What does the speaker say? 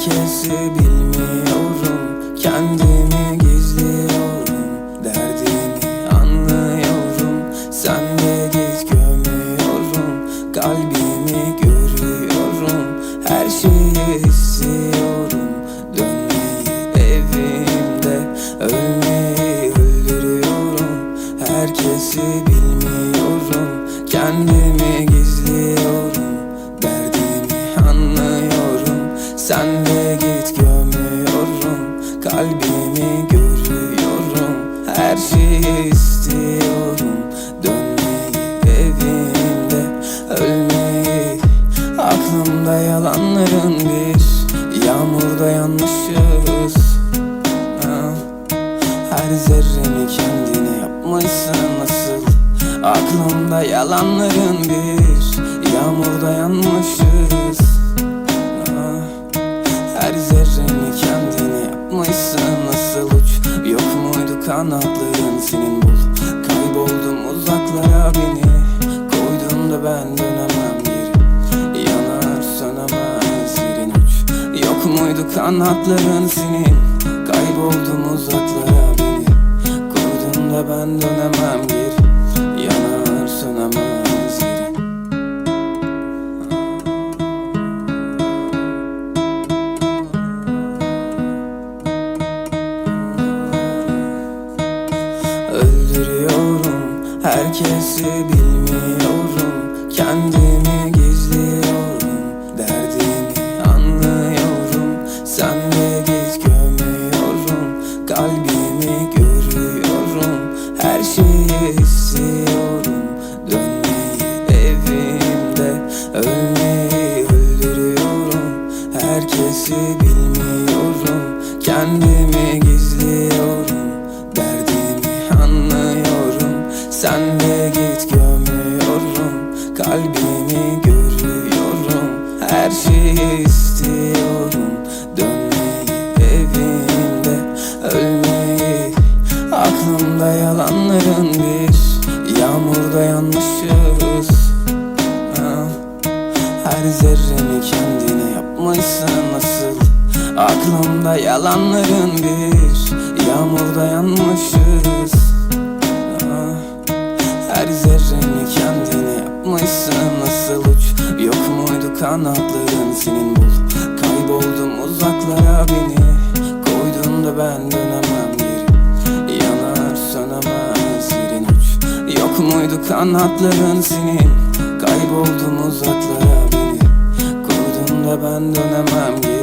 Herkesi bilmiyorum. Kendimi gizliyorum. Derdini anlıyorum. Sen de git gömüyorum. Kalbimi görüyorum. Her şeyi istiyorum Dönmeyi evimde Ölmeyi öldürüyorum. Herkesi Kalbimi görüyorum. Her şeyi istiyorum. Dönmeyi evimde Ölmeyi. Aklımda yalanların bir Yağmurda yanlışız Ha. Her zerreni kendine yapmışsın nasıl? Aklımda yalanların bir Yağmurda yanmışız senin bul Kayboldum uzaklara beni. Koydun da ben dönemem geri. Yanar sönemez yerin uç. Yok muydu kanatların senin? Kayboldum uzaklara beni. Koydun da ben dönemem geri herkesi bilmiyorum Kendimi gizliyorum Derdimi anlıyorum. Sen de git gömüyorum Kalbimi görüyorum. Her şeyi istiyorum Sen de git gömüyorum Kalbimi görüyorum Her şeyi istiyorum Dönmeyi evimde Ölmeyi. Aklımda yalanların bir Yağmurda yanlışız Ha. Her zerreni kendine yapmışsın nasıl? Aklımda yalanların bir Yağmurda yanmışız zerreni kendine yapmışsın. Nasıl uç? Yok muydu kanatların senin? Bul. Kayboldum uzaklara beni. Koydun da ben dönemem geri. Yanar sönemez yerin uç. Yok muydu kanatların senin? Kayboldum uzaklara beni. Koydun da ben dönemem geri.